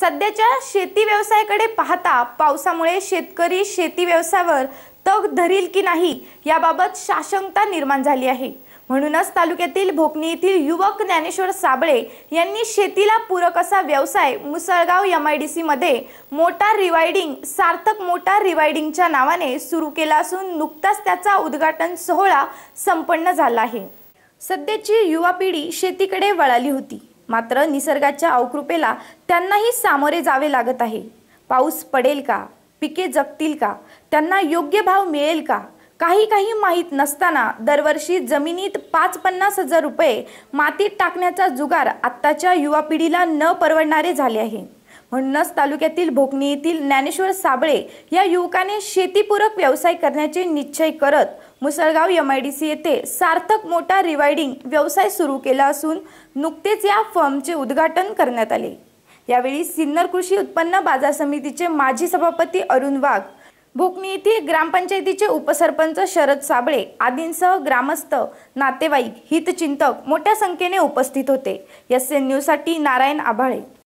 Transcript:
सध्याच्या शेती व्यवसायाकडे पाहता पावसामुळे शेतकरी शेती व्यवसायावर तग धरील की नाही याबाबत साशंकता निर्माण झाली आहे. म्हणूनच तालुक्यातील भोकणी येथील युवक ज्ञानेश्वर साबळे यांनी शेतीला पूरक असा व्यवसाय मुसळगाव एम आय डी सीमध्ये मोटार रिवायडिंग सार्थक मोटार रिवायडिंगच्या नावाने सुरू केला असून नुकताच त्याचा उद्घाटन सोहळा संपन्न झाला आहे. सध्याची युवा पिढी शेतीकडे वळाली होती. मात्र निसर्गाच्या अवकृपेला त्यांनाही सामोरे जावे लागत आहे. पाऊस पडेल का? पिके जगतील का? त्यांना योग्य भाव मिळेल का? काही काही माहीत नसताना दरवर्षी जमिनीत पाच पन्नास हजार रुपये मातीत टाकण्याचा जुगार आत्ताच्या युवा पिढीला न परवडणारे झाले आहे. म्हणूनच तालुक्यातील भोकणी येथील ज्ञानेश्वर साबळे या युवकाने शेतीपूरक व्यवसाय करण्याचे निश्चय करत Musalgaon M I D C येथे सार्थक मोटार रिवायडिंग व्यवसाय सुरू केला असून नुकतेच या फर्मचे उद्घाटन करण्यात आले. यावेळी सिन्नर कृषी उत्पन्न बाजार समितीचे माजी सभापती अरुण वाघ भोकणी येथील ग्रामपंचायतीचे उपसरपंच शरद साबळे आदींसह ग्रामस्थ नातेवाईक हितचिंतक मोठ्या संख्येने उपस्थित होते. एस एन न्यूजसाठी नारायण आभाळे.